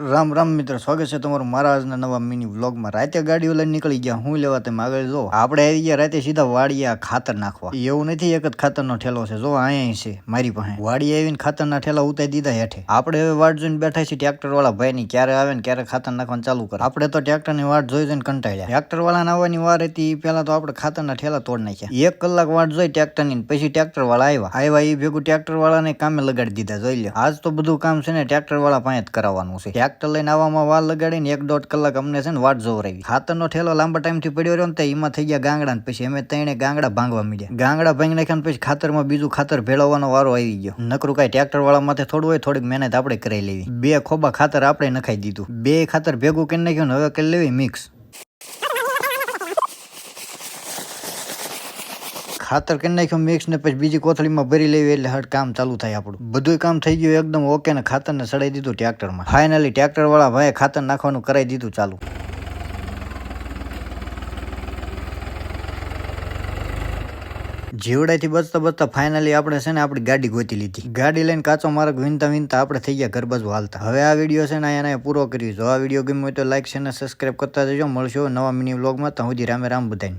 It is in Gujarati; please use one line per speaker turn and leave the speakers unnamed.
રામ રામ મિત્ર, સ્વાગત છે તમારું મારા આજના નવા મિની વ્લોગમાં રાતે ગાડીઓ લઈને નીકળી ગયા, હું લેવા તેમ આગળ જો. આપણે આવી ગયા રાતે સીધા વાડીયા ખાતર નાખવા. એવું નથી, એક જ ખાતરનો ઠેલો છે. જો અહીંયા છે, મારી પાસે. વાડી આવીને ખાતરના ઠેલા ઉતારી દીધા હેઠે. આપણે હવે વાટ જોઈને બેઠા છીએ ટ્રેક્ટર વાળા ભાઈ ની ક્યારે આવે ને ક્યારે ખાતર નાખવાનું ચાલુ કરે. આપણે તો ટ્રેક્ટરની વાટ જોઈ જોઈને કંટાળ્યા. ટ્રેક્ટર વાળા આવવાની વાર હતી પેલા તો આપણે ખાતરના ઠેલા તોડ નાખ્યા. એક કલાક વાટ જોઈ ટ્રેક્ટરની પછી ટ્રેક્ટર વાળા આવ્યા. આવ્યા એ ભેગું ટ્રેક્ટર વાળાને કામે લગાડી દીધા, જોઈ લે આજ તો બધું કામ છે ને ટ્રેક્ટર વાળા પાસે જ કરાવવાનું છે. ટ્રેક્ટર લઈને આવવામાં વાર લગાડીને એક દોઢ કલાક અમને છે ને વાટ જોવરાવી ખાતરનો ઠેલો લાંબા ટાઈમથી પડ્યો રહ્યો ને તે એમાં થઈ ગયા ગાંગડા ને પછી અમે તેને ગાંગડા ભાંગવા મીડ્યા. ગાંગડા ભાંગી નાખ્યા પછી ખાતરમાં બીજું ખાતર ભેળવવાનો વારો આવી ગયો. નકરું કાંઈ ટ્રેક્ટર વાળા માથે થોડું હોય, થોડીક મહેનત આપણે કરી લેવી. બે ખોબા ખાતર આપણે નખાઈ દીધું. બે ખાતર ભેગું કરી નાખ્યું ને હવે કરી લેવી મિક્સ. ખાતર કરી નાખ્યું મિક્સ ને પછી બીજી કોથળીમાં ભરી લેવી એટલે હટ કામ ચાલુ થાય આપણું. બધું કામ થઈ ગયું, એકદમ ઓકે ને ખાતર ને સડાઈ દીધું ટ્રેક્ટરમાં. ફાઇનલી ટ્રેક્ટર વાળા ભાઈ ખાતર નાખવાનું કરાવી દીધું ચાલુ. જીવડાથી બચતા બચતા ફાઇનલી આપણે છે ને આપણી ગાડી ગોતી લીધી. ગાડી લઈને કાચો માર્ગ વિનતા વિનતા આપણે થઈ ગયા ઘર બાજુ હાલતા. હવે આ વીડિયો છે ને અહીંયા પૂરો કર્યું જો આ વીડિયો ગમ્યો હોય તો લાઈક છે ને સબસ્ક્રાઈબ કરતા જજો. મળશો નવા મિની વ્લોગમાં ત્યાં સુધી રામે રામ બધાને.